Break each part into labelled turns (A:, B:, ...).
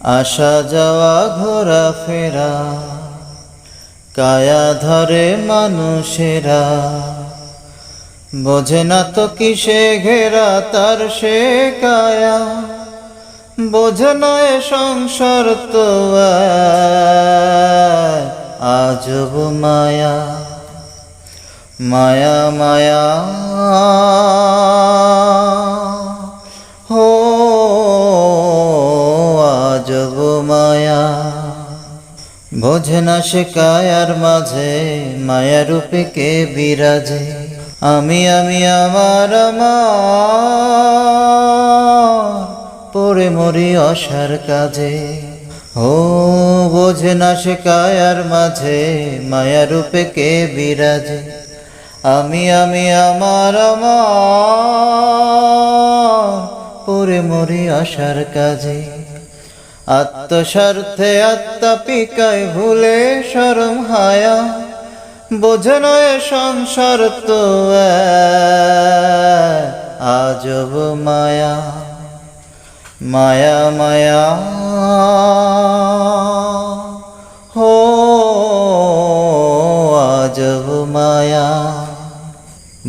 A: আসা যাওয়া ঘোরা ফেরা কায়া ধরে মানুষেরা। বোঝে না তো কিসে ঘেরা তার সে কায়া, বোঝে না এ সংসার তো আজব মায়া। মায়া মায়া। আজব মায়া। বোঝে না সে কায়ার মাঝে মায়া রূপে কে বিরাজে? আমি আমি আমার আমার পড়ে মরি অসার কাজে। ও বোঝে না সে কায়ার মাঝে মায়া রূপে কে বিরাজে? আমি আমি আমার আমার পড়ে মরি আশার কাজে। আত্মস্বার্থে আত্মা পিকায় ভুলে সরম হায়া বোঝে নয় সংসার তো আজব মায়া। মায়া মায়া। হো, আজব মায়া।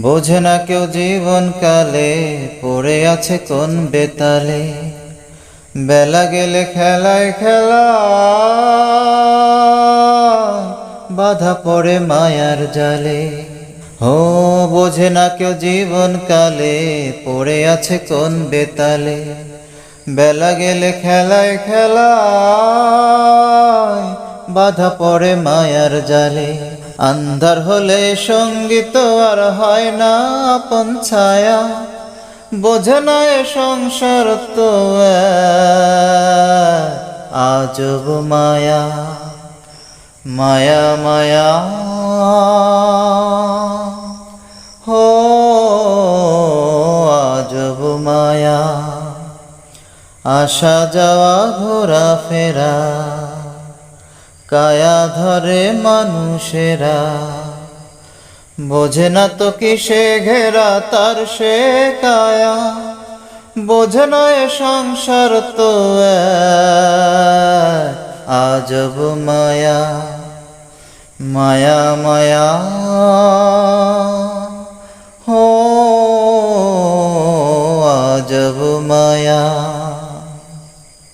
A: বোঝে না কেউ জীবন কালে পড়ে আছে কোন বেতালে। বেলা গেলে খেলায় খেলা, বাধা পড়ে মায়ার জালে। ও, বোঝে না কেউ জীবন কালে পড়ে আছে কোন বেতালে। বেলা গেলে খেলায় খেলা বাধা পড়ে মায়ার জালে। আন্ধার হলে সংগীত আর হয় না আপন ছায়া। বোঝে না এ সংসার তো আজব মায়া মায়া মায়া। হো আজব মায়া। আসা যাওয়া, ঘোরা, ফেরা, কায়া ধরে মানুষেরা। বোঝে না তো কিসে ঘেরা তার সে কায়া। বোঝে না এ সংসার তো আজব মায়া। মায়া মায়া।